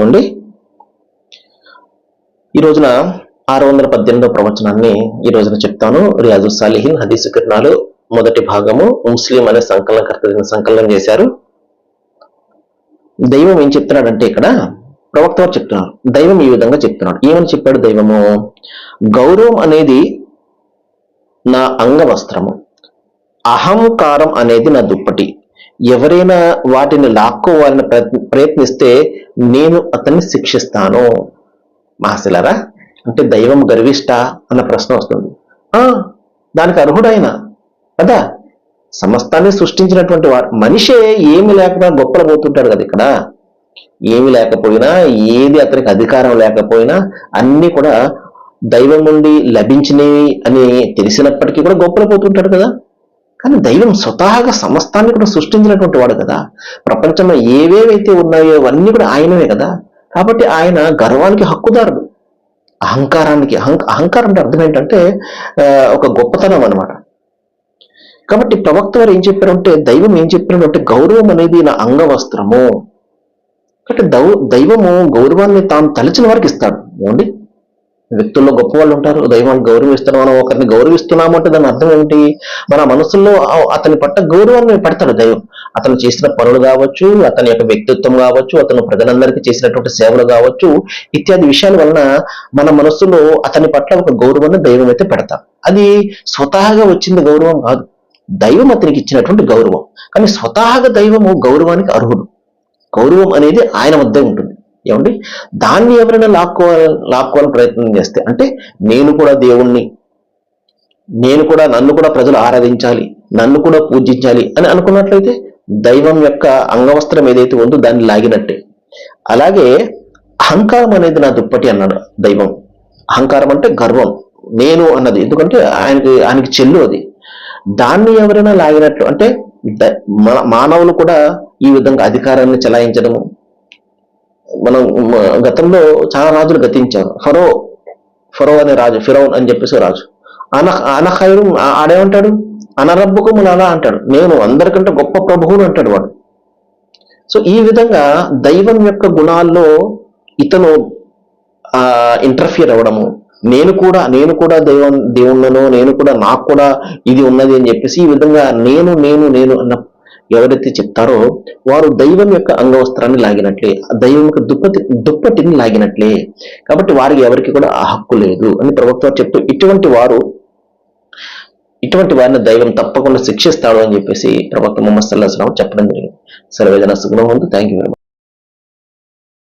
ఏమండి? ఈ రోజున ఆరు వందల పద్దెనిమిదో ప్రవచనాన్ని ఈ రోజున చెప్తాను. రియాజు సాలిహిన్ హదీసు కిరణాలు మొదటి భాగము ముస్లిం అనే సంకలనకర్త సంకలనం చేశారు. దైవం ఏం చెప్తున్నాడంటే ఇక్కడ ప్రవక్త వారు చెప్తున్నారు. దైవం ఈ విధంగా చెప్తున్నాడు. ఏమని చెప్పాడు దైవము? గౌరవం అనేది నా అంగవస్త్రము. అహంకారం అనేది నా దుప్పటి. ఎవరైనా వాటిని లాక్కోవాలని ప్రయత్నిస్తే నేను అతన్ని శిక్షిస్తాను. మహాశిలరా అంటే దైవం గర్విష్ట అన్న ప్రశ్న వస్తుంది. ఆ దానికి అర్హుడైన కదా సమస్తాన్ని సృష్టించినటువంటి వారు మనిషే ఏమి లేకుండా గొప్పలు పోతుంటాడు కదా ఇక్కడ. ఏమి లేకపోయినా ఏది అతనికి అధికారం లేకపోయినా అన్ని కూడా దైవం నుండి లభించినవి అని తెలిసినప్పటికీ కూడా గొప్పలు పోతుంటాడు కదా. కానీ దైవం స్వతహాగా సమస్తాన్ని కూడా సృష్టించినటువంటి వాడు కదా. ప్రపంచంలో ఏవేవైతే ఉన్నాయో అవన్నీ కూడా ఆయనవే కదా. కాబట్టి ఆయన గర్వానికి హక్కుదారుడు. అహంకారానికి అహం అహంకారం అంటే అర్థం ఏంటంటే ఆ, ఒక గొప్పతనం అన్నమాట. కాబట్టి ప్రవక్త వారు ఏం చెప్పారంటే దైవం ఏం చెప్పారు గౌరవం అనేది నా అంగవస్త్రము. కాబట్టి దౌ దైవము గౌరవాన్ని తాను తలచిన వారికి ఇస్తాడు. ఏమండి? వ్యక్తుల్లో గొప్ప వాళ్ళు ఉంటారు దైవాన్ని గౌరవిస్తాం మనం ఒకరిని గౌరవిస్తున్నాము అంటే దాని అర్థం ఏంటి? మన మనసులో అతని పట్ల గౌరవాన్ని పెడతాడు దైవం. అతను చేసిన పనులు కావచ్చు అతని యొక్క వ్యక్తిత్వం కావచ్చు అతను ప్రజలందరికీ చేసినటువంటి సేవలు కావచ్చు ఇత్యాది విషయాల వలన మన మనసులో అతని పట్ల ఒక గౌరవాన్ని దైవం అయితే పెడతాం. అది స్వతహాగా వచ్చింది గౌరవం కాదు. దైవం అతనికి ఇచ్చినటువంటి గౌరవం. కానీ స్వతహాగా దైవము గౌరవానికి అర్హుడు. గౌరవం అనేది ఆయన వద్దే ఉంటుంది. ఏమండి? దాన్ని ఎవరైనా లాక్కోవాలి లాక్కోవాలని ప్రయత్నం చేస్తే అంటే నేను కూడా దేవుణ్ణి నేను కూడా నన్ను కూడా ప్రజలు ఆరాధించాలి నన్ను కూడా పూజించాలి అని అనుకున్నట్లయితే దైవం యొక్క అంగవస్త్రం ఏదైతే ఉందో దాన్ని లాగినట్టే. అలాగే అహంకారం అనేది నా దుప్పటి అన్నాడు దైవం. అహంకారం అంటే గర్వం. నేను అన్నది. ఎందుకంటే ఆయనకి ఆయనకి చెల్లు అది. దాన్ని ఎవరైనా లాగినట్లు అంటే మన- మానవులు కూడా ఈ విధంగా అధికారాన్ని చెలాయించడము మనం గతంలో చాలా రాజులు గతించారు. ఫరో ఫరో అనే రాజు ఫిరౌన్ అని చెప్పేసి రాజు. అన అనఖైరు ఆడేమంటాడు? అనరబ్బుకు అలా అంటాడు. నేను అందరికంటే గొప్ప ప్రభువును అంటాడు వాడు. సో ఈ విధంగా దైవం యొక్క గుణాల్లో ఇతను ఆ ఇంటర్ఫియర్ అవ్వడము. నేను కూడా నేను కూడా దైవం దేవుళ్ళను నేను కూడా నాకు కూడా ఇది ఉన్నది అని చెప్పేసి ఈ విధంగా నేను నేను నేను అన్న ఎవరైతే చెప్తారో వారు దైవం యొక్క అంగవస్త్రాన్ని లాగినట్లే దైవం యొక్క దుప్పటి దుప్పటిని లాగినట్లే. కాబట్టి వారికి ఎవరికి కూడా ఆ హక్కు లేదు అని ప్రభుత్వం చెప్తూ ఇటువంటి వారు ఇటువంటి వారిని దైవం తప్పకుండా శిక్షిస్తాడు అని చెప్పేసి ప్రభుత్వం మొహమ్మద్ సల్లాహం చెప్పడం జరిగింది. సర్వేదన సుగుణం ఉంది. Thank you very much